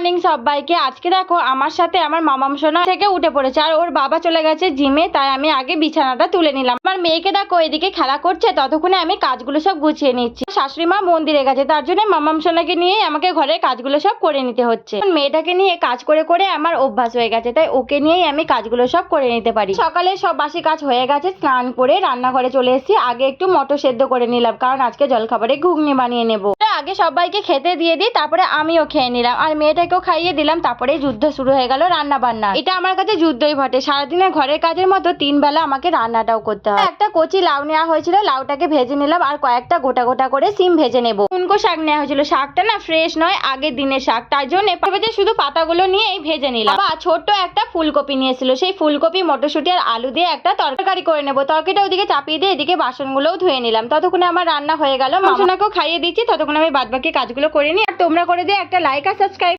Morning সবাইকে। আজকে দেখো আমার সাথে আমার মামাম সোনা থেকে উঠে পড়েছে, আর ওর বাবা চলে গেছে জিমে, তাই আমি আগে বিছানাটা তুলে নিলাম। আমার মেয়েকে দেখো, এদিকে খেলা করছে, ততক্ষণে আমি কাজগুলো সব গুছিয়ে নিচ্ছি। শাশুড়ি মা মন্দিরে গেছে, তার জন্য মামাম সোনাকে নিয়ে আমাকে ঘরের কাজগুলো সব করে নিতে হচ্ছে। মেয়েটাকে নিয়ে কাজ করে করে আমার অভ্যাস হয়ে গেছে, তাই ওকে নিয়েই আমি কাজগুলো সব করে নিতে পারি। সকালে সব বাসি কাজ হয়ে গেছে, স্নান করে রান্নাঘরে চলে এসেছি। আগে একটু মটর সেদ্ধ করে নিলাম, কারণ আজকে জলখাবারে ঘুগনি বানিয়ে নেব। আগে সবাইকে খেতে দিয়ে দিই, তারপরে আমিও খেয়ে নিলাম। আর মেয়েটাকেও খাইয়ে দিলাম, তারপরে যুদ্ধ শুরু হয়ে গেল রান্না বান্না এটা আমার কাছে যুদ্ধই ঘটে, সারাদিনের ঘরের কাজের মতো তিন বেলা আমাকে রান্নাটাও করতে হয়। একটা কচি লাউ নেওয়া হয়েছিল, লাউটাকে ভেজে নিলাম আর কয়েকটা গোটা গোটা করে সিম ভেজে নেব। কুনকো শাক নেওয়া হয়েছিল। শাকটা না ফ্রেশ নয়, আগের দিনের শাক। তার জন্য ভেজে শুধু পাতাগুলো নিয়ে এই ভেজে নিলাম। বা ছোট্ট একটা ফুলকপি নিয়েছিল। সেই ফুলকপি, মটরশুঁটি আর আলু দিয়ে একটা তরকারি করে নেব। তরকারিটা ওদিকে চাপিয়ে দিয়ে এদিকে বাসনগুলোও ধুয়ে নিলাম। ততক্ষণে আমার রান্না হয়ে গেল। মাসনাকেও খাইয়ে দিচ্ছি ততক্ষণ আমি বাদবাকি কাজগুলো করে নিই। আর তোমরা করে দিয়ে একটা লাইক আর সাবস্ক্রাইব